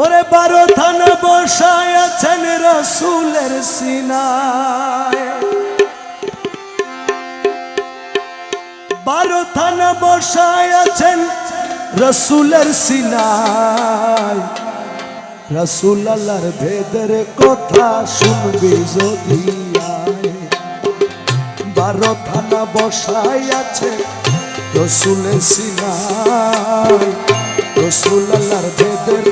ওরে বারো থানা বসায় আছেন রসুলের সিনায়। বারো থানা বসায় আছেন রসুলের সিনায়। রসুল আল্লাহর ভেদের কথা শুনবি যদি বারো থানা বসায় আছে রসুলের সিনায়। রসুল আল্লাহর ভেদের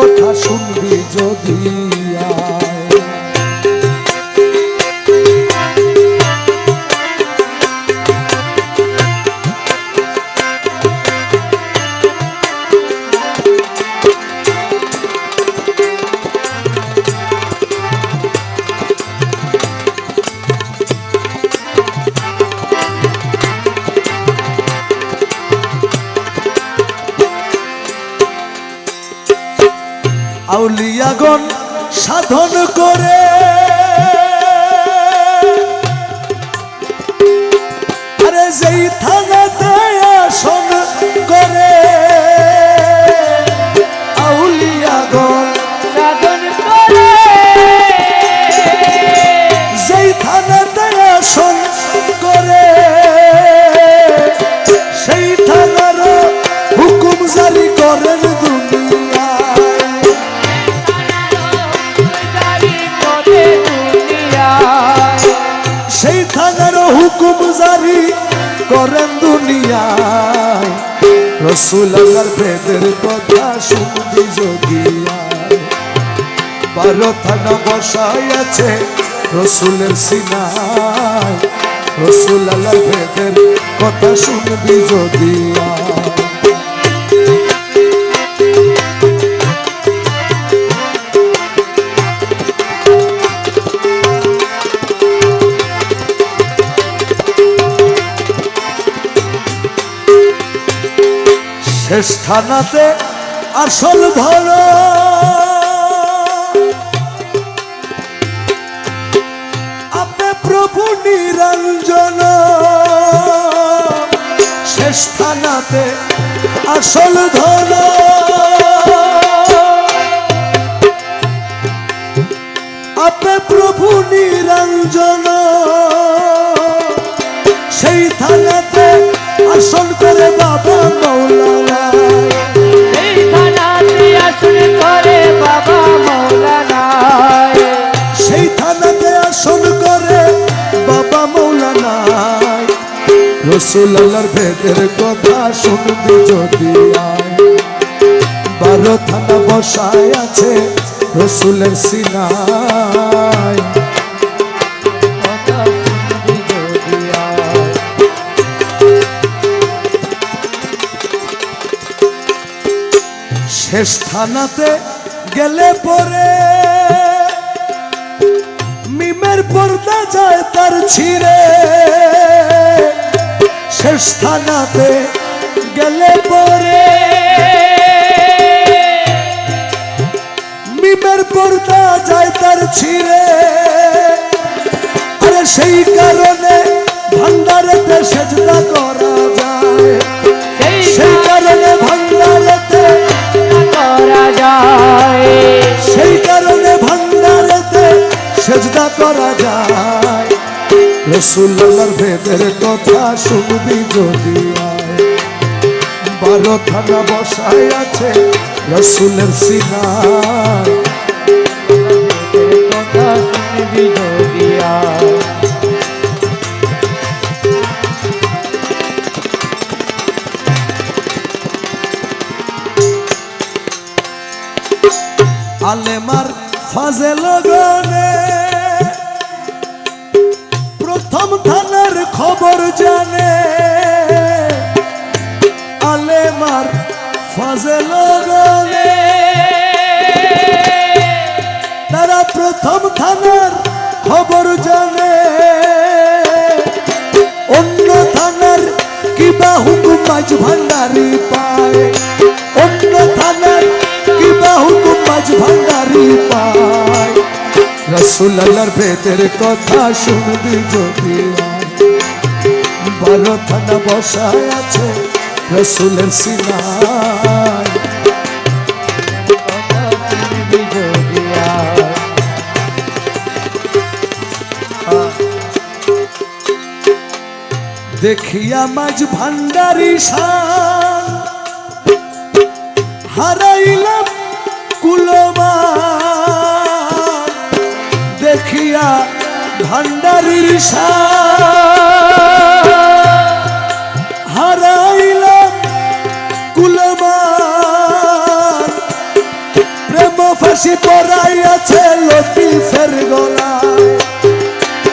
কথা শুনবি যদি। আউলিয়াগণ সাধন করে। আরে যেই থানাতে হুকুম জারি করেন দুনিয়ায়। রসুল আমার ভেদের কথা শুনবি যদি আয়। বারো থানা বসাই আছে রসুলের সিনায়। রসুল আমার ভেদের কথা শুনবি যদি শেষ আসল ভালো। আপনি প্রভু নিরঞ্জন। শেষ থানাতে আসল ধরো রসুল আল্লাহর ভেদের কথা শুনবি যদি আয়। বারো থানা বসায় আছে রসুলের সিনায়। শেষ থানাতে গেলে পরে মিমের পর্দা যায় তার ছিঁড়ে। শেষ থানাতে গেলে পরে মিমের পর্দা যায় তার ছিঁড়ে। আরে সেই কারণে ভান্ডারেতে সেজদা করা যায়। সেই সেই কারণে ভান্ডারেতে করা যায়। সেই কারণে ভান্ডারেতে সেজদা করা যায়। রসুল্লাহর ভেদের কথা শুনবি যদি বারো থানা বসায় আছে রসুলের সিনায় কথা। আলেমার ফাজেল গনে প্রথম থানার খবর জানে। আলেমার ফাজেল তারা প্রথম থানার খবর জানে। অন্য থানার কিবা হুকুম মাঝ ভান্ডারি পায়? অন্য থানার কিবা হুকুম মাঝ ভান্ডারি পায়? রাসুল আল্লাহর ভেতের কথা শুনবি যদি বারো থানা বসায় আছে রসুলের সিনাই দেখিয়া মাঝ ভান্ডারি সার হারাইলাম কুলমা। দেখিয়া ভান্ডারির হারাইলাম কুলমান প্রেম ফাঁসি পড়াইয়াছে লতিফের গলায়।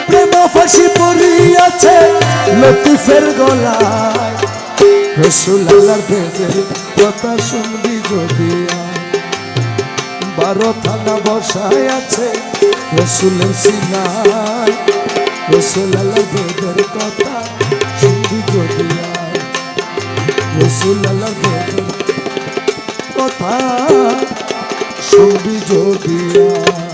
প্রেম ফাঁসি পড়িয়াছে লতিফের গলায়। রসুল আল্লাহর কথা শুনবি যদি। বারো থানা বসায় আছে রসুলের সিনায় রসুল আল্লাহর ভেজের কথা শুধু যদি আয়। রসুল আল্লাহর ভেজের কথা শুনবি যদি আয়।